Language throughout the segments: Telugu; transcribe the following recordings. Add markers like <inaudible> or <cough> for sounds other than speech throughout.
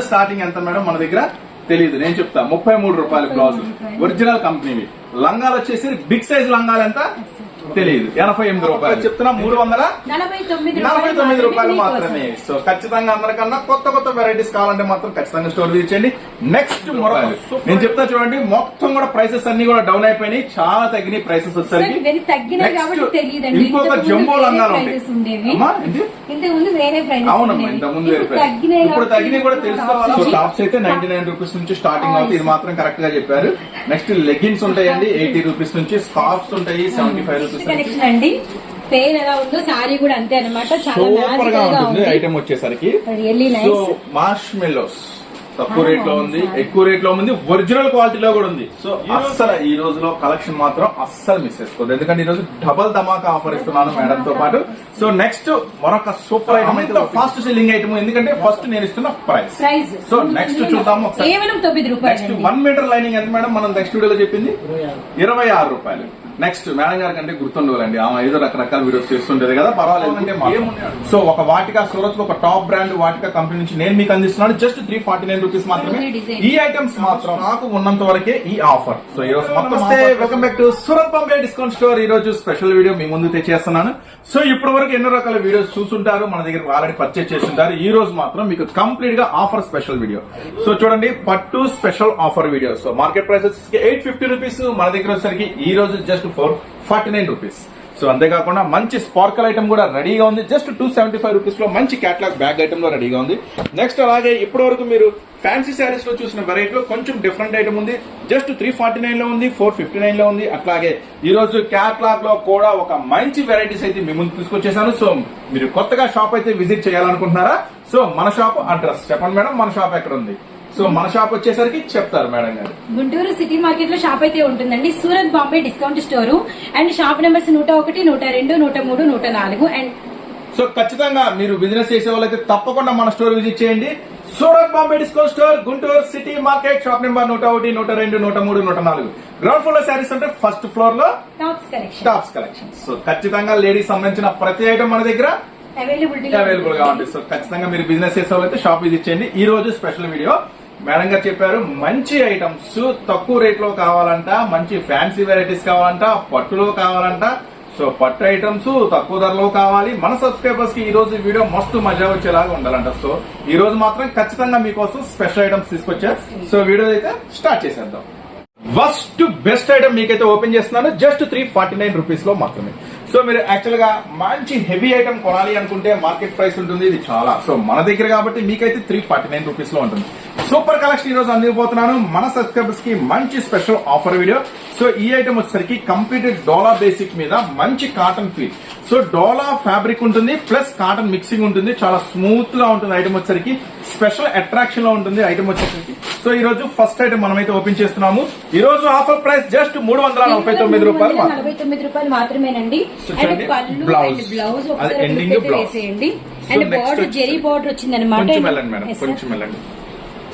స్టార్టింగ్ ఎంత మేడం? మన దగ్గర తెలియదు నేను చెప్తా. ముప్పై మూడు రూపాయలు బ్లౌజ్ ఒరిజినల్ కంపెనీవి లంగాలు వచ్చేసి బిగ్ సైజ్ లంగాలు ఎంత? తెలియదు ఎనభై ఎనిమిది రూపాయలు. చెప్తున్నా మూడు వందల నలభై తొమ్మిది రూపాయలు. మాత్రమే సో ఖచ్చితంగా అందరికన్నా కొత్త కొత్త వెరైటీస్ కావాలంటే మాత్రం ఖచ్చితంగా స్టోర్ తీర్చండి నెక్స్ట్ మరొక నేను చెప్తా చూడండి మొత్తం కూడా ప్రైసెస్ అన్ని కూడా డౌన్ అయిపోయినాయి. చాలా తగ్గినాయి ప్రైసెస్ వచ్చేసరికి. తెలియదండి. ఇంకొక ఇంతకు ముందు జంబో లంగాలు అవునమ్మా ఇంత ముందు వేరే ఇప్పుడు. తగ్గినాయి కూడా తెలుసుకోవాలి సో టాప్స్ టాప్స్ అయితే నైన్టీ నైన్ రూపీస్ నుంచి స్టార్టింగ్ అవుతుంది ఇది మాత్రం కరెక్ట్గా చెప్పారు. నెక్స్ట్ లెగ్గిన్స్ ఉంటాయండి ఎయిటీ రూపీస్ నుంచి స్కార్ఫ్స్ ఉంటాయి సెవెంటీ ఫైవ్ రూపీస్ నుంచి కలెక్షన్ అండి. పేరు ఎలా ఉందో సారీ కూడా అంతే సూపర్గా ఉంటుంది ఉంది. ఐటమ్ వచ్చేసరికి. సో మార్ష్ మెల్లోస్ తక్కువ రేట్లో ఉంది ఎక్కువ రేట్లో ఉంది ఒరిజినల్ క్వాలిటీలో కూడా ఉంది. సో అస్సలు ఈ రోజులో కలెక్షన్ మాత్రం అస్సలు మిస్ చేసుకోవద్దు. ఎందుకంటే ఈ రోజు డబల్ ధమాకా ఆఫర్ ఇస్తున్నాను మేడం తో పాటు. సో నెక్స్ట్ మరొక సూపర్ ఐటమ్ అయితే ఫాస్ట్ సెల్లింగ్ ఐటమ్ ఎందుకంటే ఫస్ట్ నేను ఇస్తున్న ప్రైస్ సో నెక్స్ట్ చూద్దాము ఒకసారి. కేవలం తొమ్మిది నెక్స్ట్ రూపాయలు వన్ మీటర్ లైనింగ్ ఎంత మేడం మనం నెక్స్ట్ వీడియోలో చెప్పింది ఇరవై ఆరు రూపాయలు. నెక్స్ట్ మేడం గారి కంటే గుర్తుండవాలండి. ఆమె ఏదో రకరకాల వీడియోస్ చేస్తుంటది కదా పర్వాలేదు. అంటే సో ఒక వాటికా సూరత్ ఒక టాప్ బ్రాండ్ వాటికా కంపెనీ నుంచి నేను మీకు అందిస్తున్నాను. Just three forty nine rupees మాత్రమే ఈ ఐటమ్స్ మాత్రం నాకు ఉన్నంత వరకే ఈ ఆఫర్ సో ఈ రోజు మొత్తం welcome back to Surat Bombay discount store ఈ రోజు స్పెషల్ వీడియో మీ ముందు తెచ్చేస్తున్నాను. సో ఇప్పటి వరకు ఎన్నో రకాల వీడియోస్ చూసుంటారు మన దగ్గర ఆల్రెడీ పర్చేస్ చేస్తుంటారు ఈ రోజు మాత్రం మీకు కంప్లీట్గా ఆఫర్ స్పెషల్ వీడియో సో చూడండి పట్టు special offer video so market prices eight fifty rupees మన దగ్గర వచ్చేసరికి ఈ రోజు just four forty nine rupees so అంతేకాకుండా మంచి స్పార్కల్ ఐటమ్ కూడా రెడీగా ఉంది. జస్ట్ టూ సెవెంటీ ఫైవ్ రూపీస్లో మంచి క్యాట్లాగ్ బ్యాగ్ ఐటమ్లో రెడీగా ఉంది. నెక్స్ట్ అలాగే ఇప్పటి వరకు మీరు ఫ్యాన్సీ శారీస్లో చూసిన వెరైటీలో కొంచెం డిఫరెంట్ ఐటమ్ ఉంది. జస్ట్ త్రీ ఫార్టీ నైన్లో ఉంది ఫోర్ ఫిఫ్టీ నైన్లో ఉంది. అట్లాగే ఈరోజు క్యాట్లాగ్లో క్యాట్లాగ్లో కూడా ఒక మంచి వెరైటీస్ అయితే మీ ముందు తీసుకొచ్చేసాను. సో మీరు కొత్తగా షాప్ అయితే విజిట్ చేయాలనుకుంటున్నారా? సో మన షాప్ అడ్రస్ చెప్పండి మేడం. మన షాప్ ఎక్కడ ఉంది? సో మన షాప్ వచ్చేసరికి చెప్తారు మేడం గారు. గుంటూరు సిటీ మార్కెట్లో షాప్ అయితే ఉంటుందండి. Surat Bombay discount store. And shop numbers నూట ఒకటి నూట రెండు నూట మూడు నూట నాలుగు. అండ్ సో ఖచ్చితంగా మీరు బిజినెస్ చేసే వాళ్ళైతే తప్పకుండా మన స్టోర్ విజిట్ చేయండి. Surat Bombay discount store Guntur city market shop number నూట ఒకటి నూట రెండు నూట మూడు నూట నాలుగు. గ్రౌండ్ ఫ్లోర్లో శారీస్ అంటే ఫస్ట్ ఫ్లోర్లో tops collection tops collection so ఖచ్చితంగా లేడీస్ సంబంధించిన ప్రతి ఐటమ్ మన దగ్గర అవైలబిలిటీ అవైలబుల్గా ఉంటుంది సో ఖచ్చితంగా మీరు బిజినెస్ చేసే వాళ్ళైతే షాప్ విజిట్ చేయండి. ఈ రోజు స్పెషల్ వీడియో మేడం గారు చెప్పారు మంచి ఐటమ్స్ తక్కువ రేట్లో కావాలంట మంచి ఫ్యాన్సీ వెరైటీస్ కావాలంట పట్టులో కావాలంట. సో పట్టు ఐటమ్స్ తక్కువ ధరలో కావాలి. మన సబ్స్క్రైబర్స్కి ఈ రోజు వీడియో మస్తు మజా వచ్చేలాగా ఉండాలంట. సో ఈ రోజు మాత్రం ఖచ్చితంగా మీకోసం స్పెషల్ ఐటమ్స్ తీసుకొచ్చారు సో వీడియో అయితే స్టార్ట్ చేసేద్దాం. ఫస్ట్ బెస్ట్ ఐటమ్ మీకైతే ఓపెన్ చేస్తున్నాను. జస్ట్ త్రీ ఫార్టీ నైన్ రూపీస్లో మాత్రమే. సో మీరు యాక్చువల్గా మంచి హెవీ ఐటమ్ కొనాలి అనుకుంటే మార్కెట్ ప్రైస్ ఉంటుంది. ఇది చాలా. సో మన దగ్గర కాబట్టి మీకైతే త్రీ ఫార్టీ నైన్ రూపీస్లో ఉంటుంది. సూపర్ కలెక్షన్ ఈ రోజు అందిపోతున్నాను మన సబ్స్క్రైబర్స్కి మంచి స్పెషల్ ఆఫర్ వీడియో సో ఈ ఐటమ్ వచ్చేసరికి కంప్లీట్ డోలా బేసిక్ మీద మంచి cotton feel so dola fabric ఉంటుంది ప్లస్ కాటన్ మిక్సింగ్ ఉంటుంది. చాలా స్మూత్గా ఉంటుంది ఐటమ్ వచ్చేసరికి. స్పెషల్ అట్రాక్షన్లో ఉంటుంది ఐటమ్ వచ్చేసరికి. సో ఈ రోజు ఫస్ట్ ఐటమ్ మనమైతే ఓపెన్ చేస్తున్నాము. ఈ రోజు ఆఫర్ ప్రైస్ జస్ట్ మూడు వందల నలభై తొమ్మిది రూపాయలు మాత్రమే. నలభై తొమ్మిది రూపాయలు మాత్రమేనండి. బ్లౌజ్ అండ్ బార్డర్ వచ్చేసి- జెరీ బార్డర్ వచ్చింది అనమాట కొంచెం వెళ్ళండి మేడం కొంచెం వెళ్ళండి.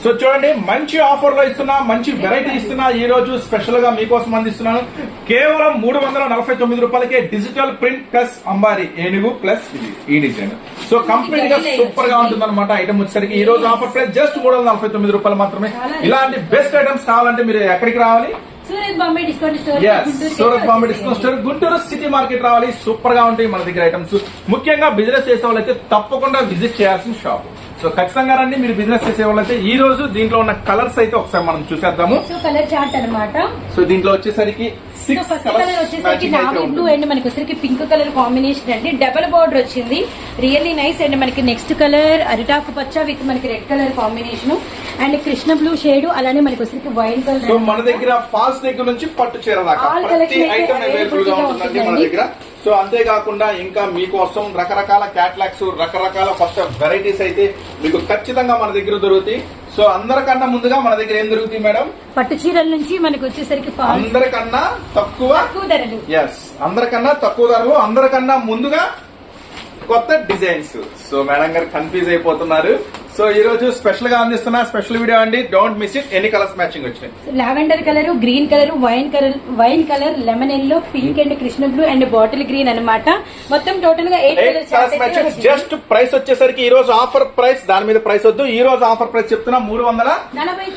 సో చూడండి మంచి ఆఫర్లో ఇస్తున్నా మంచి వెరైటీ ఇస్తున్నా ఈ రోజు స్పెషల్గా మీకోసం అందిస్తున్నాను. కేవలం మూడు వందల నలభై తొమ్మిది రూపాయలకే డిజిటల్ ప్రింట్ ప్లస్ అంబారి ఏనుగు ప్లస్ ఈ డిజైన్ సో కంప్లీట్గా సూపర్గా ఉంటుంది అనమాట ఐటమ్ వచ్చేసరికి. ఈ రోజు ఆఫర్ ప్రైస్ జస్ట్ మూడు వందల నలభై తొమ్మిది రూపాయలు మాత్రమే. ఇలాంటి బెస్ట్ ఐటమ్స్ కావాలంటే మీరు ఎక్కడికి రావాలి? Surat Bombay discount store yes Surat Bombay discount store Guntur city market రావాలి. సూపర్గా ఉంటాయి మన దగ్గర ఐటమ్స్ ముఖ్యంగా బిజినెస్ చేసే వాళ్ళైతే తప్పకుండా విజిట్ చేయాల్సిన షాప్ సో ఖచ్చితంగా రండి మీరు బిజినెస్ చేసే వాళ్ళైతే ఈ రోజు దీంట్లో ఉన్న కలర్స్ అయితే ఒకసారి మనం చూసేద్దాము. సో కలర్ చార్ట్ అనమాట సో దీంట్లో వచ్చేసరికి సిక్స్ కలర్ వచ్చేసరికి నావీ బ్లూ అండ్ మనకి వచ్చేసరికి పింక్ కలర్ కాంబినేషన్ అండి. డబల్ బార్డర్ వచ్చింది. రియల్లీ నైస్ అండ్ మనకి నెక్స్ట్ కలర్ అరిటాకు పచ్చ విత్ మనకి red colour combination and Krishna blue shade అలానే మనకి వచ్చేసరికి వైన్ సో కలర్ మన దగ్గర ఫాల్స్ దగ్గర నుంచి పట్టు చీర దాకా. All ప్రతి collection అయితే ఐటమ్ అవైలబుల్గా available గా ఉంటుందండి మన ఉంటుందండి. దగ్గర. సో అంతేకాకుండా ఇంకా మీకోసం రకరకాల క్యాట్లాగ్స్ రకరకాల కొత్త వెరైటీస్ అయితే మీకు ఖచ్చితంగా మన దగ్గర దొరుకుతాయి. సో అందరికన్నా ముందుగా మన దగ్గర ఏం దొరుకుతాయి మేడం? పట్టు చీరల నుంచి మనకి వచ్చేసరికి అందరికన్నా తక్కువ? తక్కువ ధరలు. ఎస్ అందరికన్నా తక్కువ ధరలు అందరికన్నా ముందుగా కొత్త డిజైన్స్. సో మేడం గారు కన్ఫ్యూజ్ అయిపోతున్నారు. సో ఈ రోజు స్పెషల్గా అందిస్తున్న స్పెషల్ వీడియో అండి. డోంట్ మిస్ ఇట్ ఎన్ని కలర్స్ మ్యాచింగ్ వచ్చినాయి? Lavender colour green colour wine colour wine colour lemon yellow pink and Krishna blue and bottle green అన్నమాట. మొత్తం టోటల్గా eight colours matching just price వచ్చేసరికి ఈ రోజు ఆఫర్ ప్రైస్ దాని మీద ప్రైస్ వద్దు. ఈ రోజు ఆఫర్ ప్రైస్ చెప్తున్నా మూడు వందల నలభై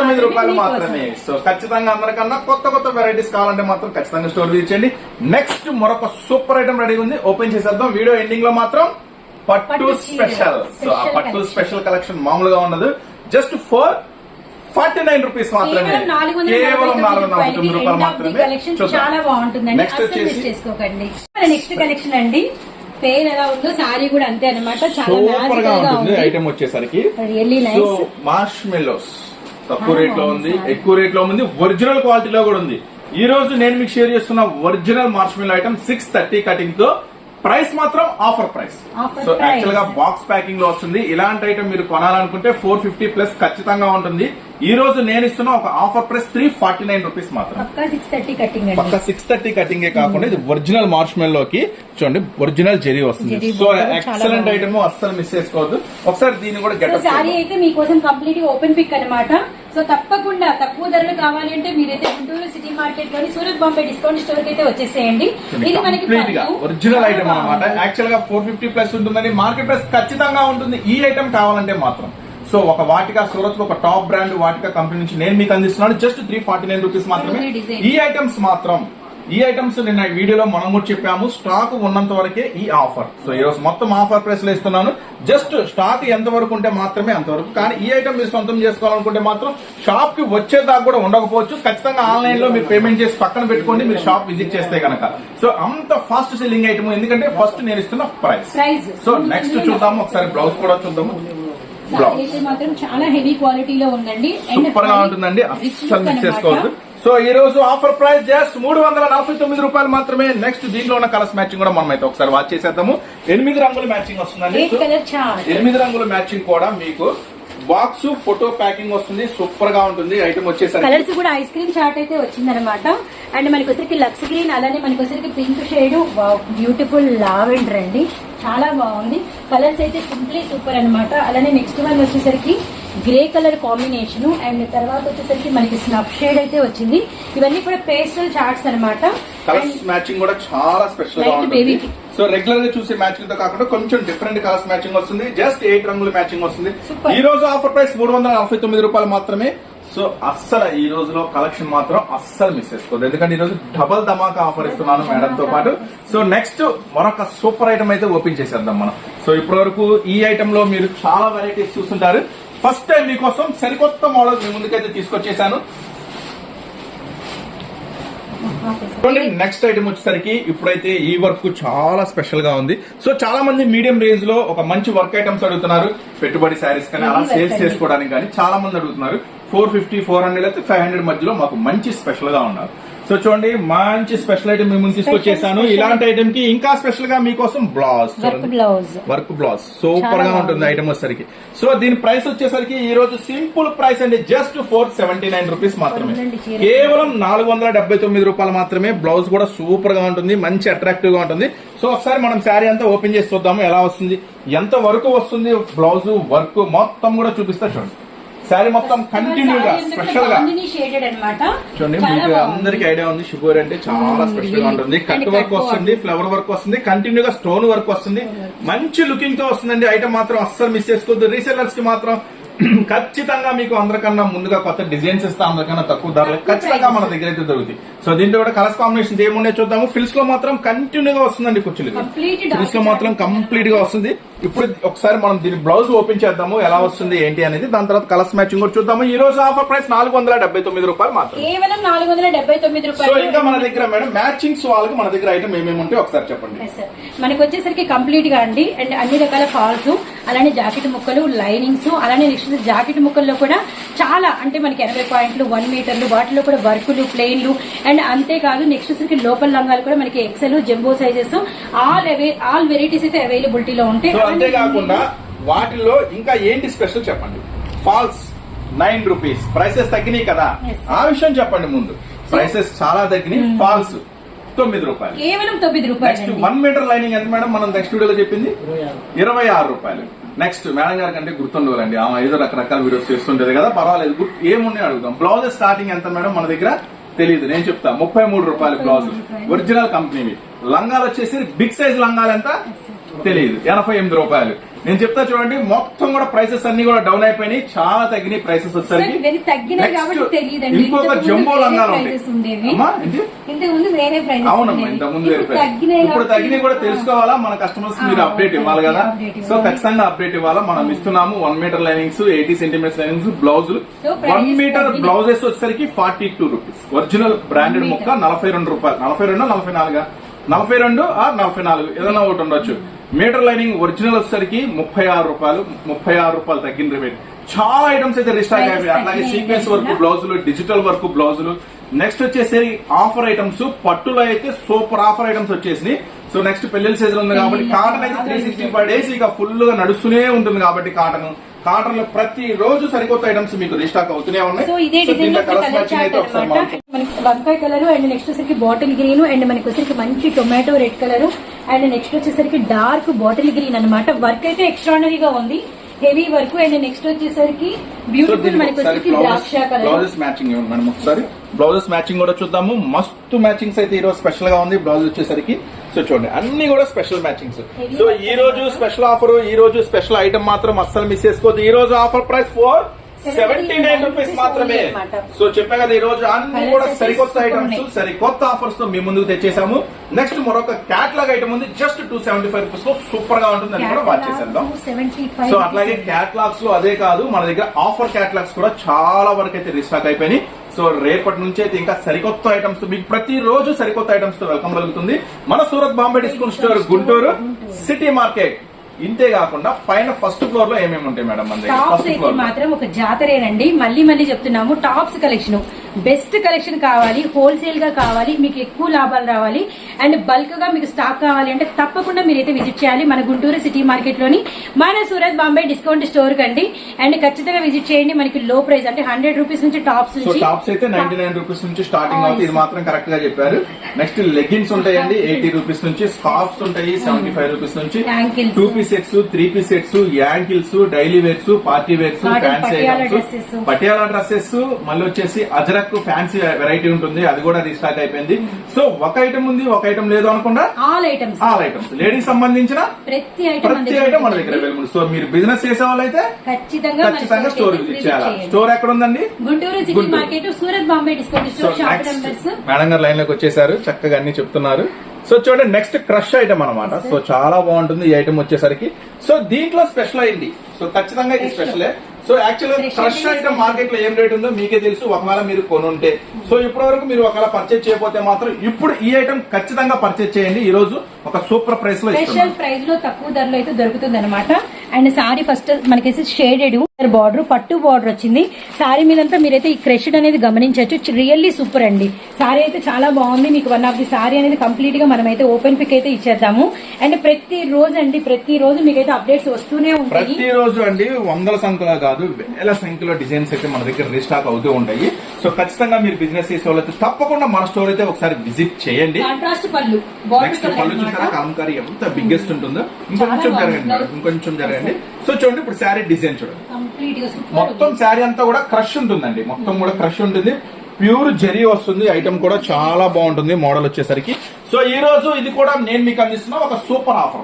తొమ్మిది రూపాయలు. మాత్రమే సో ఖచ్చితంగా అందరికన్నా కొత్త కొత్త వెరైటీస్ కావాలంటే మాత్రం ఖచ్చితంగా స్టోర్ తీర్చండి. నెక్స్ట్ మరొక సూపర్ ఐటమ్ రెడీగా ఉంది. ఓపెన్ చేసేద్దాం. వీడియో ఎండింగ్లో మాత్రం పట్టు. స్పెషల్ సో ఆ పట్టు. స్పెషల్ కలెక్షన్ మామూలుగా ఉండదు just four forty nine rupees మాత్రమే. కేవలం నాలుగు వందల తొమ్మిది రూపాయలు మాత్రమే. చాలా బాగుంటుందండి. నెక్స్ట్ వచ్చేసి చేసుకోకండి. నెక్స్ట్ కలెక్షన్ అండి. పేరు ఎలా ఉందో సారీ కూడా అంతే సూపర్గా ఉంటుంది ఐటమ్ వచ్చేసరికి. మార్ష్ మెలోస్ తక్కువ రేట్లో ఉంది. ఎక్కువ రేట్లో ఉంది ఒరిజినల్ క్వాలిటీలో కూడా ఉంది. ఈ రోజు నేను మీకు షేర్ చేస్తున్న original marshmallow item six thirty కటింగ్తో price మాత్రం ఆఫర్ ప్రైస్. సో. యాక్చువల్గా బాక్స్ ప్యాకింగ్లో వస్తుంది. ఇలాంటి ఐటమ్ మీరు కొనాలనుకుంటే ఫోర్ ఫిఫ్టీ ప్లస్ ఖచ్చితంగా ఉంటుంది. ఈ రోజు నేను ఇస్తున్న ఒక offer price three forty nine rupees మాత్రం. పక్కా సిక్స్ థర్టీ కటింగ్ కాకుండా ఇది ఒరిజినల్ మార్ష్మెల్లోకి చూడండి ఒరిజినల్ జెరీ వస్తుంది. So excellent. ఐటమ్ అస్సలు మిస్ చేసుకోవద్దు. ఒకసారి దీన్ని కూడా సారీ అయితే మీకోసం కంప్లీట్ ఓపెన్ పిక్ అన్నమాట. సో తప్పకుండా తక్కువ ధరలు కావాలి అంటే మీరైతే గుంటూరు సిటీ మార్కెట్లోని సూరత్ బాంబే డిస్కౌంట్ స్టోర్ అయితే వచ్చేసేయండి ఇది మనకి. ఒరిజినల్ ఐటమ్ అనమాట. యాక్చువల్గా ఫోర్ ఫిఫ్టీ ప్లస్ ఉంటుందని మార్కెట్ ప్రైస్ ఖచ్చితంగా ఉంటుంది ఈ ఐటమ్ కావాలంటే మాత్రం సో ఒక వాటికా సూరత్లో ఒక టాప్ బ్రాండ్ వాటికా కంపెనీ నుంచి నేను మీకు అందిస్తున్నాను just three forty nine rupees మాత్రమే. ఈ ఐటమ్స్ మాత్రం ఈ ఐటమ్స్ నిన్న ఈ వీడియోలో మనం కూడా చెప్పాము. స్టాక్ ఉన్నంత వరకే ఈ ఆఫర్. సో ఈ రోజు మొత్తం ఆఫర్ ప్రైస్లో ఇస్తున్నాను. జస్ట్ స్టాక్ ఎంత వరకు ఉంటే మాత్రమే అంతవరకు కానీ ఈ ఐటమ్ మీరు సొంతం చేసుకోవాలనుకుంటే మాత్రం షాప్కి వచ్చేదాకా కూడా ఉండకపోవచ్చు. ఖచ్చితంగా ఆన్లైన్లో మీరు పేమెంట్ చేసి పక్కన పెట్టుకోండి. మీరు షాప్ విజిట్ చేస్తే గనక. సో అంత ఫాస్ట్ సెల్లింగ్ ఐటమ్ ఎందుకంటే ఫస్ట్ నేను ఇస్తున్న ప్రైస్. సో నెక్స్ట్ చూద్దాము. ఒకసారి బ్లౌజ్ కూడా చూద్దాము. బ్లౌజ్ మాత్రం చాలా హెవీ క్వాలిటీలో ఉందండి. సూపర్గా ఉంటుందండి. అస్సలు మిస్. చేసుకోవద్దు. సో ఈ రోజు ఆఫర్ ప్రైస్ జస్ట్ మూడు వందల నలభై తొమ్మిది రూపాయలు మాత్రమే. నెక్స్ట్ దీంట్లో ఉన్న కలర్స్ మ్యాచింగ్ కూడా మనం అయితే ఒకసారి వాచ్ చేసేద్దాము. ఎనిమిది రంగుల మ్యాచింగ్ వస్తుందండి. ఎనిమిది రంగుల మ్యాచింగ్ కూడా మీకు బాక్స్ ఫోటో ప్యాకింగ్ వస్తుంది. సూపర్గా ఉంటుంది. ఐటమ్ వచ్చేసరికి కలర్స్ కూడా ఐస్ క్రీమ్ చార్ట్ అయితే వచ్చిందనమాట అండ్ మనకి వచ్చరికి లక్స్ గ్రీన్ అలానే మనకి వచ్చరికి పింక్ షేడ్ బ్యూటిఫుల్ లావెండర్ అండి. చాలా బాగుంది. కలర్స్ అయితే సింప్లీ సూపర్ అన్నమాట. అలానే నెక్స్ట్ వన్ వచ్చేసరికి గ్రే కలర్ కాంబినేషన్ అండ్ తర్వాత వచ్చేసరికి మనకి స్నఫ్ షేడ్ అయితే వచ్చింది. ఇవన్నీ కూడా పేస్టల్ చార్ట్స్ అనమాట కలర్స్ మ్యాచింగ్ కూడా చాలా స్పెషల్గా Light ఉంటుంది. baby. సో రెగ్యులర్గా చూసే మ్యాచింగ్తో కాకుండా కొంచెం డిఫరెంట్ కలర్స్ మ్యాచింగ్ వస్తుంది. జస్ట్ ఎయిట్ రంగుల మ్యాచింగ్ వస్తుంది. ఈ రోజు ఆఫర్ ప్రైస్ మూడు వందల నలభై తొమ్మిది రూపాయలు మాత్రమే. సో అస్సలు ఈ రోజులో కలెక్షన్ మాత్రం అస్సలు మిస్ చేసుకోవద్దు. ఎందుకంటే ఈ రోజు డబల్ ధమాకా ఆఫర్ ఇస్తున్నాను మేడం తో పాటు. సో నెక్స్ట్ మరొక సూపర్ ఐటమ్ అయితే ఓపెన్ చేసేద్దాం మనం. సో ఇప్పటి వరకు ఈ ఐటమ్లో మీరు చాలా వెరైటీస్ చూస్తుంటారు. ఫస్ట్ టైం మీకోసం సరికొత్త మోడల్ మీ ముందుకైతే తీసుకొచ్చేసాను. చూడండి నెక్స్ట్ ఐటమ్ వచ్చేసరికి ఇప్పుడైతే ఈ వర్క్ చాలా స్పెషల్గా ఉంది. సో చాలా మంది మీడియం రేంజ్లో ఒక మంచి వర్క్ ఐటమ్స్ అడుగుతున్నారు. పెట్టుబడి శారీస్ కానీ అలా సేల్స్. చేసుకోవడానికి కానీ చాలా మంది అడుగుతున్నారు. ఫోర్ ఫిఫ్టీ ఫోర్ హండ్రెడ్ అయితే ఫైవ్ హండ్రెడ్ మధ్యలో మాకు మంచి స్పెషల్గా ఉన్నారు. సో చూడండి మంచి స్పెషల్ ఐటమ్ మీ ముందు తీసుకొచ్చేసాను. ఇలాంటి ఐటమ్కి ఇంకా స్పెషల్గా మీకోసం blouse work blouse work blouse సూపర్గా ఉంటుంది. ఐటమ్ వచ్చేసరికి. సో దీని ప్రైస్ వచ్చేసరికి ఈ రోజు సింపుల్ ప్రైస్ అండి. Just four seventy nine rupees మాత్రమే. కేవలం నాలుగు వందల డెబ్బై తొమ్మిది రూపాయలు మాత్రమే. బ్లౌజ్ కూడా సూపర్గా ఉంటుంది. మంచి అట్రాక్టివ్గా ఉంటుంది. సో ఒకసారి మనం శారీ అంతా ఓపెన్ చేసి చూద్దాము. ఎలా వస్తుంది? ఎంత వరకు వస్తుంది బ్లౌజ్ వర్క్ మొత్తం కూడా చూపిస్తా చూడండి. శారీ మొత్తం కంటిన్యూగా స్పెషల్గా. చూడండి మీకు అందరికి ఐడియా ఉంది. షుగర్ అంటే చాలా స్పెషల్గా ఉంటుంది. కట్ వర్క్ వస్తుంది ఫ్లవర్ వర్క్ వస్తుంది కంటిన్యూ గా స్టోన్ వర్క్ వస్తుంది. మంచి లుకింగ్తో వస్తుందండి. ఐటమ్ మాత్రం అస్సలు మిస్ చేసుకోవద్దు. రీసెలర్స్కి మాత్రం <clears throat> ఖచ్చితంగా మీకు అందరికన్నా ముందుగా కొత్త డిజైన్స్ ఇస్తా అందరికన్నా తక్కువ ధరలు ఖచ్చితంగా మన. దగ్గర అయితే దొరుకుతాయి. సో దీంట్లో కూడా కలర్స్ కాంబినేషన్ ఏమున్నాయో చూద్దాము. ఫిల్స్లో మాత్రం కంటిన్యూ గా వస్తుందండి కుర్చీలు. ఫిల్స్లో మాత్రం కంప్లీట్గా వస్తుంది. ఇప్పుడు ఒకసారి మనం దీని బ్లౌజ్ ఓపెన్ చేద్దాము. ఎలా వస్తుంది ఏంటి అనేది. దాని తర్వాత కలర్స్ మ్యాచింగ్ కూడా చూద్దాము. ఈ రోజు ఆఫర్ ప్రైస్ నాలుగు వందల డెబ్బై తొమ్మిది రూపాయలు మాత్రం కేవలం నాలుగు వందల డెబ్బై తొమ్మిది సో రూపాయలు. ఇంకా మన దగ్గర మేడం మ్యాచింగ్స్ వాళ్ళకి మన దగ్గర ఐటమ్ ఏమేమి ఉంటాయి ఒకసారి చెప్పండి. మనకి వచ్చేసరికి కంప్లీట్గా అండి. అండ్ అన్ని రకాల ఫాల్స్ అలానే జాకెట్ ముక్కలు లైనింగ్స్ అలానే నెక్స్ట్ జాకెట్ ముక్కల్లో కూడా చాలా అంటే మనకి ఎనభై పాయింట్లు వన్ మీటర్లు వాటిలో కూడా వర్కులు ప్లెయిన్లు అండ్ అంతేకాదు నెక్స్ట్ వచ్చేసరికి లోపల లంగాలు కూడా మనకి XL jumbo sizes all all varieties అయితే అవైలబిలిటీలో ఉంటాయి. సో అంతేకాకుండా వాటిల్లో ఇంకా ఏంటి స్పెషల్ చెప్పండి? ఫాల్స్ నైన్ రూపీస్ ప్రైసెస్ తగ్గినాయి కదా. ఆ విషయం చెప్పండి ముందు. ప్రైసెస్ చాలా తగ్గినాయి. ఫాల్స్ తొమ్మిది రూపాయలు. కేవలం తొమ్మిది నెక్స్ట్ రూపాయలు వన్ మీటర్ లైనింగ్ ఎంత మేడం? మనం నెక్స్ట్ వీడియోలో చెప్పింది? ఇరవై ఆరు రూపాయలు. నెక్స్ట్ మేడం గారి కంటే గుర్తుండవాలండి. ఆమె ఐదు రకరకాల వీడియోస్ చేస్తుంటది కదా పర్వాలేదు. గుర్తు ఏమున్నాయి అడుగుదాం. బ్లౌజ్ స్టార్టింగ్ ఎంత మేడం? మన దగ్గర తెలియదు నేను చెప్తా. ముప్పై మూడు రూపాయలు బ్లౌజ్ ఒరిజినల్ కంపెనీవి లంగాలు వచ్చేసి బిగ్ సైజ్ లంగాలు ఎంత? తెలియదు ఎనభై ఎనిమిది రూపాయలు. నేను చెప్తా చూడండి మొత్తం కూడా ప్రైసెస్ అన్ని కూడా డౌన్ అయిపోయినాయి. చాలా తగ్గినాయి ప్రైసెస్ వచ్చేసరికి. ఇంకొక జంబో లంగాలు అవునమ్మా ఇంత ముందు. ఇప్పుడు తగ్గినాయి కూడా తెలుసుకోవాలా? మన కస్టమర్స్ మీరు అప్డేట్ ఇవ్వాలి కదా? సో. ఖచ్చితంగా అప్డేట్ ఇవ్వాలా? మనం ఇస్తున్నాము one metre linings eighty centimetres linings prices one metre. Blouses వచ్చేసరికి forty two rupees original branded ముక్క. నలభై రెండు రూపాయలు. నలభై రెండు నలభై నాలుగా? నలభై రెండు ఆ నలభై నాలుగు. ఏదైనా ఒకటి ఉండొచ్చు. మీటర్ లైనింగ్ ఒరిజినల్ వచ్చేసరికి ముప్పై ఆరు రూపాయలు ముప్పై ఆరు రూపాయలు తగ్గిన రేట్ చాలా ఐటమ్స్ అయితే రిస్టాక్ అయిపోయి అట్లాగే సీక్వెన్స్ వర్క్? బ్లౌజులు డిజిటల్ వర్క్ బ్లౌజులు. నెక్స్ట్ వచ్చేసరికి ఆఫర్ ఐటమ్స్. పట్టులో అయితే సూపర్ ఆఫర్ ఐటమ్స్ వచ్చేసినాయి. సో నెక్స్ట్ పెళ్ళి సీజన్ ఉంది కాబట్టి కాటన్ అయితే త్రీ సిక్స్టీ ఫైవ్ డేస్ ఇక ఫుల్గా నడుస్తూనే ఉంటుంది కాబట్టి కాటన్ కాటన్లో ప్రతి రోజు సరికొత్త ఐటమ్స్ మీకు రీస్టాక్ అవుతూనే ఉన్నాయి. సో ఇదే డిజైన్ అనమాట. మనకి వంకాయ కలర్ అండ్ నెక్స్ట్ వచ్చేసరికి బాటిల్ గ్రీన్ అండ్ మనకి వచ్చేసరికి మంచి tomato red colour and next వచ్చేసరికి డార్క్ బాటిల్ గ్రీన్ అన్నమాట వర్క్ అయితే ఎక్స్ట్రానరీగా ఉంది. హెవీ వర్క్ అండ్ నెక్స్ట్ వచ్చేసరికి బ్యూటిఫుల్ మనకి ద్రాక్ష బ్లౌజెస్ మ్యాచింగ్ మేడం ఒకసారి. బ్లౌజెస్ మ్యాచింగ్ కూడా చూద్దాము. మస్తు మ్యాచింగ్స్ అయితే ఈ రోజు స్పెషల్గా ఉంది. బ్లౌజ్ వచ్చేసరికి. సో చూడండి. అన్ని కూడా స్పెషల్ మ్యాచింగ్స్ సో ఈ రోజు స్పెషల్ ఆఫర్ ఈ రోజు స్పెషల్ ఐటమ్ మాత్రం అస్సలు మిస్ చేసుకోవద్దు. ఈ రోజు offer price four seventy nine rupees మాత్రమే. సో చెప్పా కదా ఈ రోజు అన్ని కూడా సరికొత్త ఐటమ్స్. సరికొత్త ఆఫర్స్తో మీ ముందుకు తెచ్చేసాము. నెక్స్ట్ మరొక క్యాట్లాగ్ ఐటమ్ ఉంది జస్ట్ టూ సెవెంటీ ఫైవ్ రూపీస్లో సూపర్గా ఉంటుంది అది కూడా వాచ్ చేసేద్దాం. సో అట్లాగే క్యాట్లాగ్స్లో అదే కాదు మన దగ్గర ఆఫర్ క్యాట్లాగ్స్ కూడా చాలా వరకు అయితే రీస్టాక్ అయిపోయినాయి. సో రేపటి నుంచి అయితే ఇంకా సరికొత్త ఐటమ్స్ మీకు ప్రతి రోజు సరికొత్త ఐటమ్స్తో వెల్కమ్ కలుగుతుంది. మన Surat Bombay discount store Guntur. City market. ఇంతే కాకుండా పైన ఫస్ట్ ఫ్లోర్లో ఏమేమి ఉంటాయి మేడం మన దగ్గర? టాప్స్ అయితే మాత్రం ఒక జాతరేనండి. మళ్ళీ మళ్ళీ చెప్తున్నాము టాప్స్ కలెక్షన్ బెస్ట్ కలెక్షన్ కావాలి హోల్సేల్గా కావాలి మీకు ఎక్కువ లాభాలు రావాలి. అండ్ బల్క్గా మీకు స్టాక్ కావాలి అంటే తప్పకుండా మీరైతే విజిట్ చేయాలి మన గుంటూరు సిటీ మార్కెట్లోని మన సూరత్ బాంబే డిస్కౌంట్ స్టోర్ కండి అండ్ ఖచ్చితంగా విజిట్ చేయండి. మనకి లో ప్రైస్ అంటే హండ్రెడ్ రూపీస్ నుంచి టాప్స్ నుంచి. టాప్స్ అయితే నైన్టీ నైన్ రూపీస్ నుంచి స్టార్టింగ్ అవుతుంది. ఇది మాత్రం కరెక్ట్గా చెప్పారు. నెక్స్ట్ లెగ్గిన్స్ ఉంటాయండి. ఎయిటీ రూపీస్ నుంచి. స్కార్ఫ్స్ ఉంటాయి. సెవెంటీ ఫైవ్ రూపీస్ నుంచి. Two piece sets three piece sets ankles daily wears party wears fancy Patiala items. dresses. Patiala dresses. మళ్ళీ వచ్చేసి అజరక్ ఫ్యాన్సీ వెరైటీ ఉంటుంది అది కూడా రీస్టాక్ అయిపోయింది. సో ఒక ఐటమ్ ఉంది ఒక ఐటమ్ లేదు అనకుండా all items all items ladies సంబంధించిన ప్రతి ఐటమ్ మన దగ్గర అవైలబుల్ సో మీరు బిజినెస్ చేసే వాళ్ళైతే ఖచ్చితంగా ఖచ్చితంగా స్టోర్ చేయాలి. స్టోర్ ఎక్కడ ఉందండి? Guntur city. Market Surat Bombay discount store shop numbers madam గారు లైన్లోకి వచ్చేసారు చక్కగా అన్ని చెప్తున్నారు. సో చూడండి నెక్స్ట్ క్రష్ ఐటమ్ అన్నమాట. సో చాలా బాగుంటుంది ఈ ఐటమ్ వచ్చేసరికి. సో దీంట్లో స్పెషల్ అయింది. సో ఖచ్చితంగా ఇది స్పెషలే సో యాక్చువల్గా క్రష్ ఐటమ్ మార్కెట్లో ఏం రేట్ ఉందో మీకే తెలుసు ఒకవేళ మీరు కొనుంటే. సో ఇప్పటి వరకు మీరు ఒకవేళ పర్చేజ్ చేయకపోతే మాత్రం ఇప్పుడు ఈ ఐటమ్ ఖచ్చితంగా పర్చేజ్ చేయండి. ఈ రోజు ఒక సూపర్ ప్రైస్లో స్పెషల్ ప్రైస్లో తక్కువ ధరలో అయితే దొరుకుతుంది అనమాట అండ్ సారీ ఫస్ట్ మనకేసి షేడెడ్ బార్డర్ పట్టు బార్డర్ వచ్చింది. సారీ మీదంతా మీరైతే ఈ క్రెష్డ్ అనేది గమనించవచ్చు. రియల్లీ సూపర్ అండి. సారీ అయితే చాలా బాగుంది. మీకు వన్ ఆఫ్ ది సారీ అనేది కంప్లీట్గా మనం అయితే ఓపెన్ పిక్ అయితే ఇచ్చేద్దాము. అండ్ ప్రతి రోజు అండి ప్రతి రోజు మీకైతే అప్డేట్స్ వస్తూనే ఉంటాయి. రోజు అండి వందల సంఖ్యలో కాదు వేల సంఖ్యలో డిజైన్స్ అయితే మన దగ్గర రీస్టాక్ అవుతూ ఉంటాయి. సో ఖచ్చితంగా మీరు బిజినెస్ చేసే వాళ్ళైతే తప్పకుండా మన స్టోర్ అయితే ఒకసారి విజిట్ చేయండి. నెక్స్ట్ పళ్ళు చూసారా? కలంకారీ ఎంత బిగ్గెస్ట్ ఉంటుందో. ఇంకొంచెం జరగండి. ఇంకొంచెం జరగండి. సో చూడండి ఇప్పుడు శారీ డిజైన్ చూడండి. మొత్తం శారీ అంతా కూడా క్రష్ ఉంటుందండి. మొత్తం కూడా క్రష్ ఉంటుంది. ప్యూర్ జరీ వస్తుంది. ఐటమ్ కూడా చాలా బాగుంటుంది మోడల్ వచ్చేసరికి. సో ఈ రోజు ఇది కూడా నేను మీకు అందిస్తున్నా ఒక super offer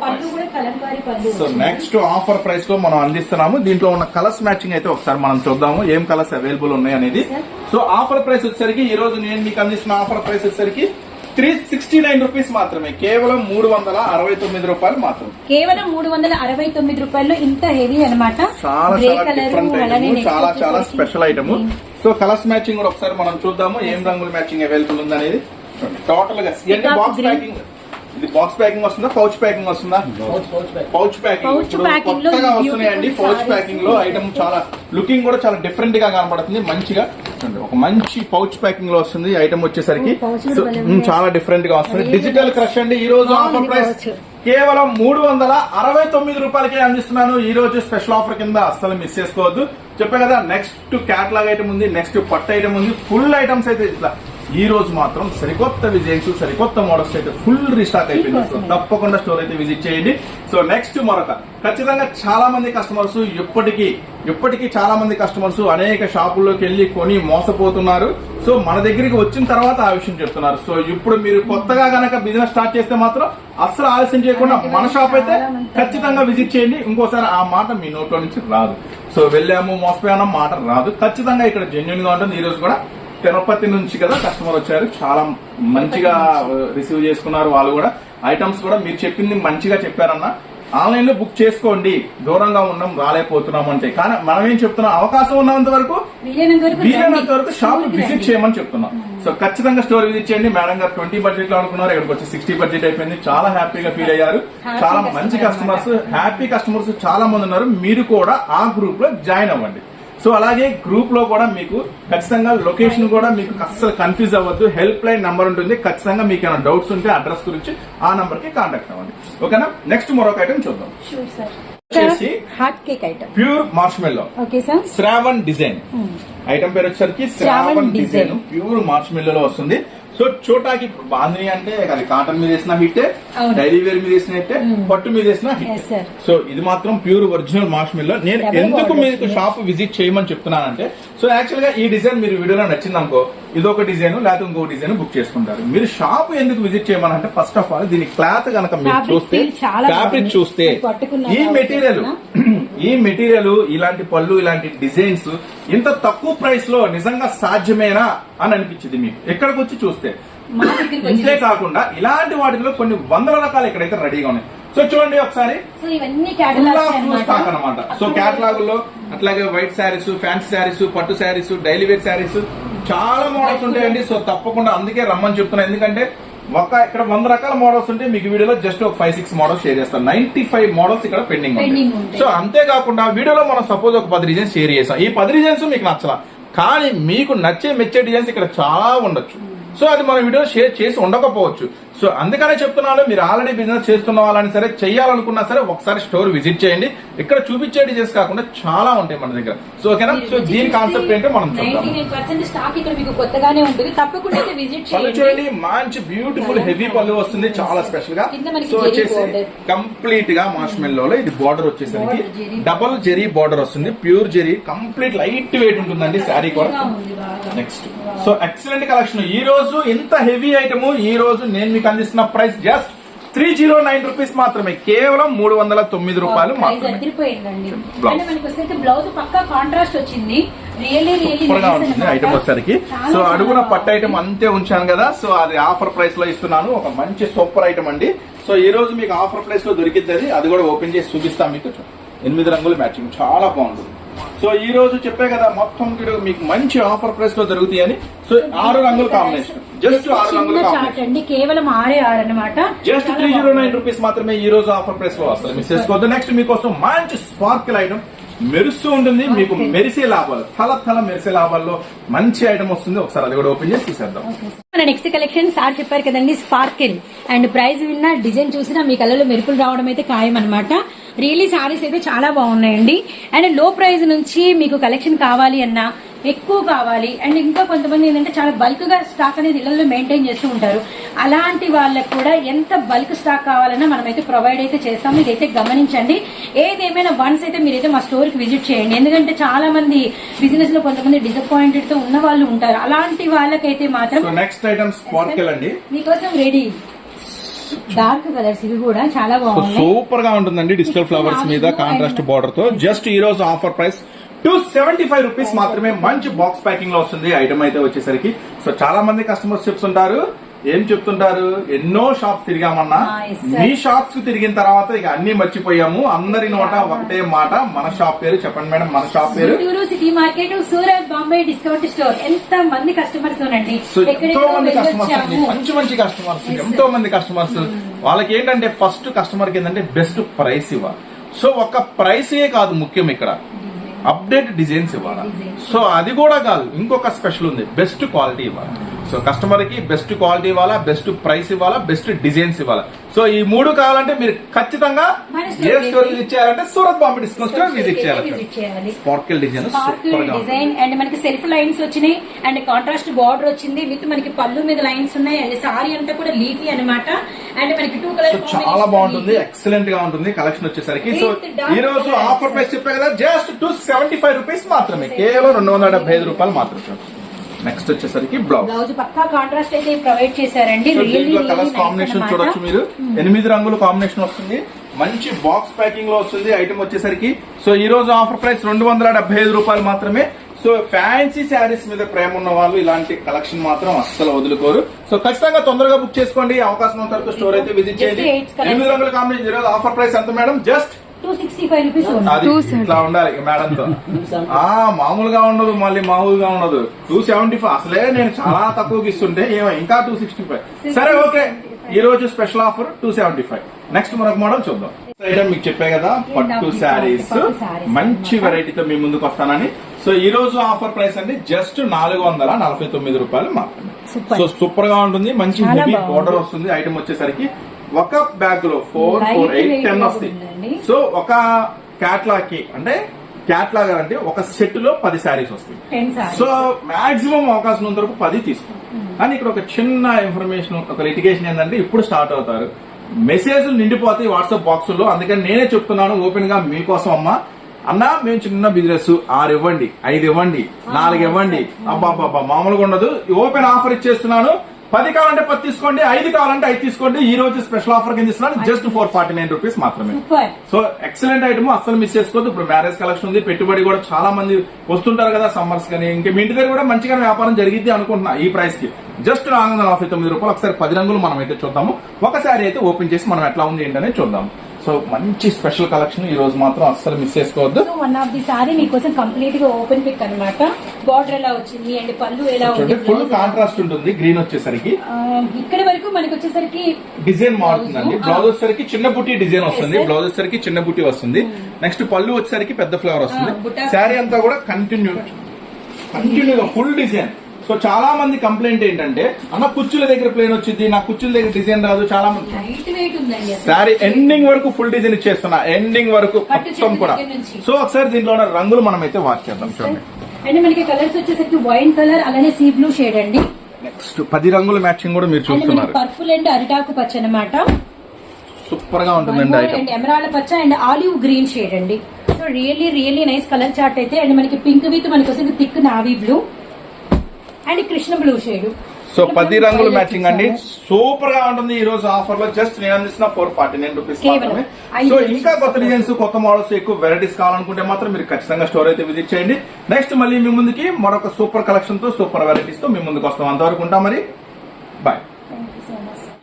so next offer ప్రైస్లో మనం అందిస్తున్నాము. దీంట్లో ఉన్న కలర్స్ మ్యాచింగ్ అయితే ఒకసారి మనం చూద్దాము. ఏం కలర్స్ అవైలబుల్ ఉన్నాయి అనేది. సో ఆఫర్ ప్రైస్ వచ్చేసరికి ఈ రోజు నేను మీకు అందిస్తున్న ఆఫర్ ప్రైస్ వచ్చేసరికి త్రీ సిక్స్టీ నైన్ రూపీస్ మాత్రమే. కేవలం మూడు వందల అరవై తొమ్మిది రూపాయలు మాత్రం కేవలం మూడు వందల అరవై తొమ్మిది రూపాయల్లో ఇంత హెవీ అనమాట చాలా చాలా డిఫరెంట్ ఐటమ్ చాలా special item so colours matching కూడా ఒకసారి మనం చూద్దాము. ఏం రంగుల మ్యాచింగ్ అవైలబుల్ ఉంది అనేది టోటల్గా బాక్స్. ప్యాకింగ్ ఇది బాక్స్ ప్యాకింగ్ వస్తుందా? పౌచ్ ప్యాకింగ్ వస్తుందా? పౌచ్ ప్యాకింగ్ కొత్తగా వస్తున్నాయండి. పౌచ్. ప్యాకింగ్లో ఐటమ్ చాలా లుకింగ్ కూడా చాలా డిఫరెంట్గా కనబడుతుంది. మంచిగా. చూడండి, ఒక మంచి పౌచ్ ప్యాకింగ్లో వస్తుంది ఐటమ్ వచ్చేసరికి. చాలా డిఫరెంట్గా వస్తుంది డిజిటల్. క్రష్ అండి ఈ రోజు ఆఫర్ ప్రైస్. కేవలం మూడు వందల అరవై తొమ్మిది రూపాయలకే అందిస్తున్నాను ఈ రోజు స్పెషల్ ఆఫర్ కింద అస్సలు మిస్ చేసుకోవద్దు చెప్పా కదా నెక్స్ట్ క్యాట్లాగ్ ఐటమ్ ఉంది నెక్స్ట్ పట్టు ఐటమ్ ఉంది ఫుల్ ఐటమ్స్ అయితే ఇట్లా ఈ రోజు మాత్రం సరికొత్త డిజైన్స్ సరికొత్త మోడల్స్ అయితే ఫుల్ రీస్టాక్ అయిపోయింది. సో తప్పకుండా స్టోర్ అయితే విజిట్ చేయండి. సో నెక్స్ట్ మరొక. ఖచ్చితంగా చాలా మంది కస్టమర్స్ ఇప్పటికీ ఇప్పటికీ చాలా మంది కస్టమర్స్ అనేక షాపుల్లోకి వెళ్ళి కొని మోసపోతున్నారు. సో మన దగ్గరికి వచ్చిన తర్వాత ఆ విషయం చెప్తున్నారు. సో ఇప్పుడు మీరు కొత్తగా గనక బిజినెస్ స్టార్ట్ చేస్తే మాత్రం అస్సలు ఆలస్యం చేయకుండా మన షాప్ అయితే ఖచ్చితంగా విజిట్ చేయండి. ఇంకోసారి ఆ మాట మీ నోట్లో నుంచి రాదు. సో వెళ్ళాము మోసపోయాము మాట రాదు. ఖచ్చితంగా ఇక్కడ జెన్యున్గా ఉంటుంది. ఈ రోజు కూడా తిరుపతి నుంచి కదా కస్టమర్ వచ్చారు. చాలా మంచిగా రిసీవ్ చేసుకున్నారు వాళ్ళు కూడా. ఐటమ్స్ కూడా మీరు చెప్పింది మంచిగా చెప్పారన్న. ఆన్లైన్లో బుక్ చేసుకోండి. దూరంగా ఉన్నాం రాలేకపోతున్నాం అంటే. కానీ మనం ఏం చెప్తున్నాం? అవకాశం ఉన్నంత వరకు వీలైనంత వరకు. Shop visit. చేయమని చెప్తున్నాం. సో ఖచ్చితంగా స్టోర్ విజిట్ చేయండి. మేడం గారు ట్వంటీ బడ్జెట్లో అనుకున్నారు. ఇక్కడికి వచ్చి సిక్స్టీ బడ్జెట్ అయిపోయింది. చాలా హ్యాపీగా ఫీల్ అయ్యారు. చాలా మంచి కస్టమర్స్. హ్యాపీ కస్టమర్స్ చాలా మంది ఉన్నారు. మీరు కూడా ఆ గ్రూప్లో జాయిన్ అవ్వండి. సో అలాగే గ్రూప్లో కూడా మీకు ఖచ్చితంగా లొకేషన్ కూడా మీకు అస్సలు కన్ఫ్యూజ్ అవ్వద్దు. హెల్ప్ లైన్ నంబర్ ఉంటుంది. ఖచ్చితంగా మీకు ఏమైనా డౌట్స్ ఉంటే అడ్రస్ గురించి ఆ నంబర్కి కాంటాక్ట్ అవ్వండి. ఓకేనా? నెక్స్ట్ మరొక ఐటమ్ చూద్దాం. వచ్చేసి hot cake item pure marshmallow okay sir Shravan design. Item పేరు వచ్చేసరికి శ్రావణ్ డిజైన్. ప్యూర్ మార్చ్ మిల్లులో వస్తుంది. సో ఇప్పుడు బాంధిని అంటే అది కాటన్ మీద వేసిన హిట్. డైలీ వేర్ మీద వేసిన హిట్ పట్టు మీద వేసిన హిట్. సో ఇది మాత్రం ప్యూర్ ఒరిజినల్ మార్చ్ మిల్ నేను ఎందుకు మీకు. షాప్ విజిట్ చేయమని చెప్తున్నానంటే సో యాక్చువల్గా ఈ డిజైన్ మీరు వీడియోలో నచ్చింది అనుకో ఇది ఒక డిజైన్ లేకపోతే ఇంకో డిజైన్ బుక్ చేసుకుంటారు. మీరు షాప్ ఎందుకు విజిట్ చేయమని అంటే ఫస్ట్ ఆఫ్ ఆల్ దీని క్లాత్ కనుక మీరు చూస్తే ఫ్యాబ్రిక్. చూస్తే ఈ మెటీరియల్ <clears throat> ఈ మెటీరియల్ ఇలాంటి పళ్ళు ఇలాంటి డిజైన్స్ ఇంత తక్కువ ప్రైస్లో నిజంగా సాధ్యమేనా అని అనిపించింది మీకు. ఎక్కడికి వచ్చి చూస్తే? ఇంతే కాకుండా ఇలాంటి వాటిలో కొన్ని వందల రకాలు ఇక్కడైతే రెడీగా ఉన్నాయి. సో చూడండి ఒకసారి. సో ఇవన్నీ అనమాట సో క్యాటలాగ్లో అట్లాగే వైట్ శారీస్ ఫ్యాన్సీ శారీస్ పట్టు శారీస్ డైలీ వేర్ శారీస్ చాలా మోడల్స్ ఉంటాయండి. సో తప్పకుండా అందుకే రమ్మని చెప్తున్నా. ఎందుకంటే ఒక ఇక్కడ వంద రకాల మోడల్స్ ఉంటే మీకు వీడియోలో జస్ట్ ఒక ఫైవ్ సిక్స్ మోడల్స్ షేర్ చేస్తాను నైన్టీ ఫైవ్ మోడల్స్ ఇక్కడ పెండింగ్ ఉంటాయి. ఉంటాయి. సో అంతేకాకుండా వీడియోలో మనం సపోజ్ ఒక పది డిజైన్స్ షేర్ చేసాం. ఈ పది డిజైన్స్ మీకు నచ్చలా. కానీ మీకు నచ్చే మెచ్చే డిజైన్స్ ఇక్కడ చాలా ఉండొచ్చు. సో అది మన వీడియో షేర్ చేసి ఉండకపోవచ్చు. సో అందుకనే చెప్తున్నాను మీరు ఆల్రెడీ బిజినెస్ చేస్తున్న వాళ్ళని సరే చేయాలనుకున్నా సరే ఒకసారి స్టోర్ విజిట్ చేయండి. ఇక్కడ చూపించే డిజైన్స్ కాకుండా చాలా ఉంటాయి మన దగ్గర. సో ఓకేనా? సో దీని కాన్సెప్ట్ ఏంటో మనం చూడండి మంచి బ్యూటిఫుల్ హెవీ పళ్ళు వస్తుంది చాలా స్పెషల్గా. సో వచ్చేసి. కంప్లీట్గా మార్ష్మెల్లో ఇది బార్డర్ వచ్చేసరికి. డబల్ జెరీ. బార్డర్ వస్తుంది. Pure zari complete light weight ఉంటుందండి శారీ కూడా. నెక్స్ట్ సో ఎక్సలెంట్ కలెక్షన్ ఈ రోజు ఇంత హెవీ ఐటమ్ ఈ రోజు నేను మీకు అందిస్తున్న price just three zero nine rupees మాత్రమే. కేవలం మూడు వందల తొమ్మిది రూపాయలు బ్లౌజ్ పక్కా కాంట్రాస్ట్ వచ్చింది. ఉంటుంది ఐటమ్ వచ్చేసరికి. సో అడుగున పట్టు ఐటమ్ అంతే ఉంచాను కదా. సో అది ఆఫర్ ప్రైస్లో ఇస్తున్నాను. ఒక మంచి సూపర్ ఐటమ్ అండి. సో ఈ రోజు మీకు ఆఫర్ ప్రైస్లో దొరికింది అది అది కూడా ఓపెన్ చేసి చూపిస్తాం మీకు. ఎనిమిది రంగులు మ్యాచింగ్ చాలా బాగుంటుంది సో ఈ రోజు చెప్పే కదా మొత్తం మీకు మంచి ఆఫర్ ప్రైస్లో దొరుకుతాయి అని సో ఆరు రంగుల కాంబినేషన్ జస్ట్ ఆరు రంగుల అండి కేవలం ఆరే ఆరు అనమాట just three zero nine rupees మాత్రమే ఈ రోజు ఆఫర్ ప్రైస్లో వస్తుంది. మిస్ చేసుకోవద్దు. నెక్స్ట్ మీకోసం మంచి స్పార్కిల్ ఐటమ్ మెరుస్తూ ఉంటుంది. మీకు మెరిసే లాభాలు తల తల మెరిసే లాభాల్లో మంచి ఐటమ్ వస్తుంది. ఒకసారి అది కూడా ఓపెన్ చేసి చూసేద్దాం. మన నెక్స్ట్ కలెక్షన్ సార్ చెప్పారు కదండి స్పార్కిల్ అండ్ ప్రైస్ విన్నా డిజైన్ చూసినా మీ కళ్ళలో మెరుపులు రావడం అయితే ఖాయం అనమాట రియలీ సారీస్ అయితే చాలా బాగున్నాయండి. అండ్లో ప్రైస్ నుంచి మీకు కలెక్షన్ కావాలి అన్నా ఎక్కువ కావాలి అండ్ ఇంకా కొంతమంది ఏంటంటే చాలా బల్క్గా స్టాక్ అనేది ఇళ్ళలో మెయింటైన్ చేస్తూ ఉంటారు. అలాంటి వాళ్ళకి కూడా ఎంత బల్క్ స్టాక్ కావాలన్నా మనమైతే ప్రొవైడ్ అయితే చేస్తాము. ఇదైతే గమనించండి. ఏదేమైనా వన్స్ అయితే మీరైతే మా స్టోర్కి విజిట్ చేయండి. ఎందుకంటే చాలా మంది బిజినెస్లో కొంతమంది డిసప్పాయింటెడ్తో ఉన్న వాళ్ళు ఉంటారు. అలాంటి వాళ్ళకైతే మాత్రం నెక్స్ట్ ఐటమ్ మీకోసం రెడీ డార్క్ కలర్స్ ఇవి కూడా చాలా బాగున్నాయి. సూపర్గా ఉంటుందండి డిజిటల్ ఫ్లవర్స్ మీద కాంట్రాస్ట్ బార్డర్తో. జస్ట్ ఈ రోజు offer price two seventy five rupees మాత్రమే మంచి బాక్స్ ప్యాకింగ్లో వస్తుంది. ఐటమ్ అయితే వచ్చేసరికి. సో చాలా మంది కస్టమర్స్ చెప్తుంటారు ఏం చెప్తుంటారు? ఎన్నో షాప్స్ తిరిగామన్నా. Ah. మీ షాప్స్కి తిరిగిన తర్వాత ఇక అన్ని మర్చిపోయాము. అందరి నోట ఒకటే మాట. మన షాప్ పేరు. చెప్పండి మేడం మన షాప్ పేరు. City market Surat Bombay discount store. ఎంత మంది కస్టమర్స్ ఉనండి సో ఎంతో మంది కస్టమర్స్ మంచి మంచి కస్టమర్స్ ఎంతో మంది కస్టమర్స్ వాళ్ళకి ఏంటంటే ఫస్ట్ కస్టమర్కి ఏంటంటే బెస్ట్ ప్రైస్ ఇవ్వాలి. సో ఒక ప్రైసే కాదు ముఖ్యం ఇక్కడ. అప్డేట్ డిజైన్స్ ఇవ్వాలి. సో అది కూడా కాదు. ఇంకొక స్పెషల్ ఉంది. బెస్ట్ క్వాలిటీ ఇవ్వాలి. సో కస్టమర్కి బెస్ట్ క్వాలిటీ ఇవ్వాలా బెస్ట్ ప్రైస్ ఇవ్వాలా బెస్ట్ డిజైన్స్ ఇవ్వాలా. సో ఈ మూడు కావాలంటే మీరు ఖచ్చితంగా ఏ స్టోర్ విజిట్ చేయాలంటే Surat Bombay discount store visit చేయాలి. Sparkle design sparkle. Design and మనకి సెల్ఫ్ లైన్స్ వచ్చినాయి అండ్ కాంట్రాస్ట్ బార్డర్ వచ్చింది విత్ మనకి పళ్ళు మీద లైన్స్ ఉన్నాయి. అండ్ సారీ అంతా కూడా లీఫీ అన్నమాట. అండ్ మనకి టూ కలర్ చాలా బాగుంటుంది. ఎక్సలెంట్గా ఉంటుంది కలెక్షన్ వచ్చేసరికి. సో ఈ రోజు. ఆఫర్ ప్రైస్ చెప్పా కదా just two seventy five rupees మాత్రమే. కేవలం రెండు వందల డెబ్బై ఐదు రూపాయలు మాత్రమే. నెక్స్ట్ వచ్చేసరికి బ్లౌజ్ బ్లౌజ్ పక్కా కాంట్రాస్ట్ అయితే ప్రొవైడ్ చేశారండి. దీంట్లో కలర్స్ కాంబినేషన్ చూడొచ్చు మీరు. ఎనిమిది రంగుల కాంబినేషన్ వస్తుంది. మంచి బాక్స్ ప్యాకింగ్లో వస్తుంది. ఐటమ్ వచ్చేసరికి. సో ఈ రోజు ఆఫర్ ప్రైస్ రెండు వందల డెబ్బై ఐదు రూపాయలు మాత్రమే. సో ఫ్యాన్సీ శారీస్ మీద ప్రేమ ఉన్న వాళ్ళు ఇలాంటి కలెక్షన్ మాత్రం అస్సలు వదులుకోరు. సో ఖచ్చితంగా తొందరగా బుక్ చేసుకోండి. అవకాశం ఉన్న తర్వాత స్టోర్ అయితే విజిట్ చేయండి. ఎనిమిది రంగుల కాంబినేషన్ ఈ రోజు ఆఫర్ ప్రైస్ ఎంత మేడం? జస్ట్ ఇట్లా ఉండాలి మేడం తో ఆ మామూలుగా ఉండదు మళ్ళీ మామూలుగా ఉండదు. టూ సెవెంటీ ఫైవ్ అసలే నేను చాలా తక్కువకి ఇస్తుంటే ఏమో ఇంకా టూ సిక్స్టీ ఫైవ్ సరే ఓకే. ఈ రోజు special offer two seventy five next మరొక మోడల్ చూద్దాం. ఐటమ్ మీకు చెప్పే కదా పట్టు శారీస్. మంచి. వెరైటీతో మీ ముందుకు వస్తానని. సో ఈ రోజు ఆఫర్ ప్రైస్ అండి జస్ట్ నాలుగు వందల నలభై తొమ్మిది రూపాయలు మాత్రమే. సో సూపర్గా ఉంటుంది మంచి హెవీ. బోర్డర్ వస్తుంది. ఐటమ్ వచ్చేసరికి ఒక బ్యాగ్లో ఫోర్ ఫోర్ ఎయిట్ టెన్ వస్తాయి. సో ఒక క్యాట్లాగ్కి అంటే క్యాట్లాగ్ అంటే ఒక సెట్లో పది శారీస్ వస్తాయి. సో మాక్సిమం అవకాశం ఉన్నంత వరకు పది తీసుకోండి. కానీ ఇక్కడ ఒక చిన్న ఇన్ఫర్మేషన్ ఒక లిటిగేషన్ ఏంటంటే ఇప్పుడు స్టార్ట్ అవుతారు. మెసేజ్లు నిండిపోతాయి వాట్సాప్ బాక్స్లో అందుకని నేనే చెప్తున్నాను ఓపెన్గా మీకోసం అమ్మా. అన్నా మేము చిన్న బిజినెస్ ఆరు ఇవ్వండి ఐదు ఇవ్వండి నాలుగు ఇవ్వండి. అబ్బా అబ్బా మామూలుగా ఉండదు. ఓపెన్ ఆఫర్ ఇచ్చేస్తున్నాను. పది కావాలంటే పది తీసుకోండి ఐదు కావాలంటే ఐదు తీసుకోండి. ఈ రోజు స్పెషల్ ఆఫర్ కింద ఇస్తున్నాను just four forty nine rupees మాత్రమే. సో ఎక్సలెంట్ ఐటమ్ అస్సలు మిస్ చేసుకోవద్దు. ఇప్పుడు మ్యారేజ్ కలెక్షన్ ఉంది. పెట్టుబడి కూడా చాలా మంది వస్తుంటారు కదా సమ్మర్స్ కానీ. ఇంకా మీ ఇంటి దగ్గర కూడా మంచిగా వ్యాపారం జరిగిద్ది అనుకుంటున్నా ఈ ప్రైస్కి. జస్ట్ నాలుగు వందల నలభై తొమ్మిది రూపాయలు ఒకసారి పది రంగులు మనం అయితే చూద్దాము. ఒకసారి అయితే ఓపెన్ చేసి మనం ఎట్లా ఉంది ఏంటనేది చూద్దాం సో మంచి స్పెషల్ కలెక్షన్ ఈ రోజు మాత్రం అస్సలు మిస్ చేసుకోవద్దు. వన్ ఆఫ్ ది సారీ మీకోసం కంప్లీట్గా ఓపెన్ పిక్ అన్నమాట. బార్డర్ ఎలా వచ్చింది అండ్ పళ్ళు ఎలా చూడండి ఫుల్ కాంట్రాస్ట్ ఉంటుంది గ్రీన్ వచ్చేసరికి. ఇక్కడ వరకు మనకి వచ్చేసరికి డిజైన్ మారుతుందండి. బ్లౌజ్ వచ్చేసరికి చిన్న బుట్టి డిజైన్ వస్తుంది. బ్లౌజ్ వచ్చేసరికి చిన్న బుట్టి వస్తుంది. నెక్స్ట్ పళ్ళు వచ్చేసరికి పెద్ద ఫ్లవర్ వస్తుంది. శారీ అంతా కూడా కంటిన్యూ కంటిన్యూగా ఫుల్ డిజైన్ సో చాలా మంది కంప్లైంట్ ఏంటంటే అన్న కుచ్చుల దగ్గర ప్లేన్ వచ్చింది నా కుచ్చుల దగ్గర డిజైన్ రాదు చాలా మంది. శారీ ఎండింగ్ వరకు ఫుల్ డిజైన్ ఇచ్చేస్తున్నా ఎండింగ్ వరకు మొత్తం కూడా. సో ఒకసారి దీంట్లో ఉన్న రంగులు మనం అయితే వాచ్ చేద్దాం చూడండి. అండ్ మనకి కలర్స్ వచ్చేసరికి వైన్ కలర్ అలానే సీ బ్లూ షేడ్ అండి. నెక్స్ట్ పది రంగుల మ్యాచింగ్ కూడా మీరు చూస్తున్నారు. పర్పుల్ అండ్ అరిటాకు పచ్చ అనమాట సూపర్గా ఉంటుందండి ఎమరాల్డ్ పచ్చ అండ్ ఆలివ్ గ్రీన్ షేడ్ అండి. So really really nice colour chart అయితే. అండ్ మనకి పింక్ విత్ మనకి వస్తుంది thick navy blue and Krishna blue shade. So పది రంగులు మ్యాచింగ్ అండి. సూపర్గా ఉంటుంది ఈ రోజు ఆఫర్లో జస్ట్ నేను అందిస్తున్న four forty nine rupees so. ఇంకా కొత్త డిజైన్స్ కొత్త మోడల్స్ ఎక్కువ వెరైటీస్ కావాలనుకుంటే మాత్రం మీరు ఖచ్చితంగా స్టోర్ అయితే విజిట్ చేయండి. నెక్స్ట్ మళ్ళీ మీ ముందుకి మరొక సూపర్ కలెక్షన్తో సూపర్ వెరైటీస్తో మీ ముందుకు వస్తాం. అంతవరకు ఉంటాం మరి. బాయ్